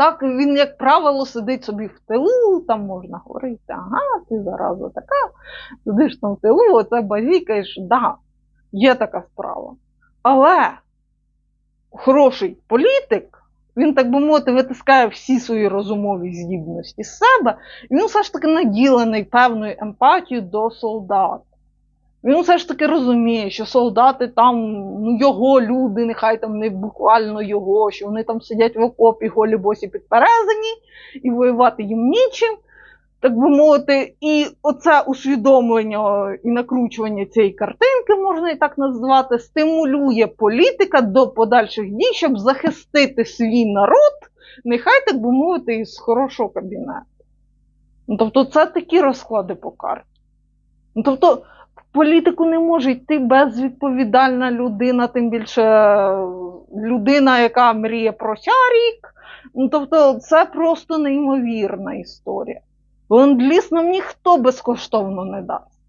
Так він, як правило, сидить собі в тилу, там можна говорити, ага, ти зараза така, сидиш там в тилу, оце базікаєш, да, є така справа. Але хороший політик, він, так би мовити, витискає всі свої розумові здібності з себе, і він все ж таки наділений певною емпатією до солдат. Він все ж таки розуміє, що солдати там, ну його люди, нехай там не буквально його, що вони там сидять в окопі голі босі підперезані, і воювати їм нічим, так би мовити, і оце усвідомлення і накручування цієї картинки, можна і так назвати, стимулює політика до подальших дій, щоб захистити свій народ, нехай так би мовити, із хорошого кабінету. Ну, тобто, це такі розклади по карті. Ну, тобто, в політику не може йти безвідповідальна людина, тим більше е, людина, яка мріє про сярік. Ну, тобто, це просто неймовірна історія. Ленд-ліз нам ніхто безкоштовно не дасть.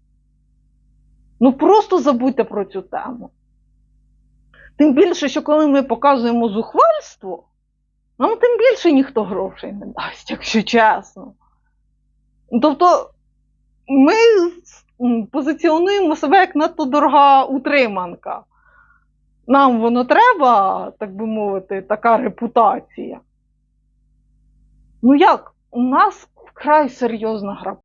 Ну просто забудьте про цю тему. Тим більше, що коли ми показуємо зухвальство, нам тим більше ніхто грошей не дасть, якщо чесно. Ну, Тобто ми позиціонуємо себе як надто дорога утриманка. Нам воно треба, так би мовити, така репутація. Ну як? У нас вкрай серйозна гра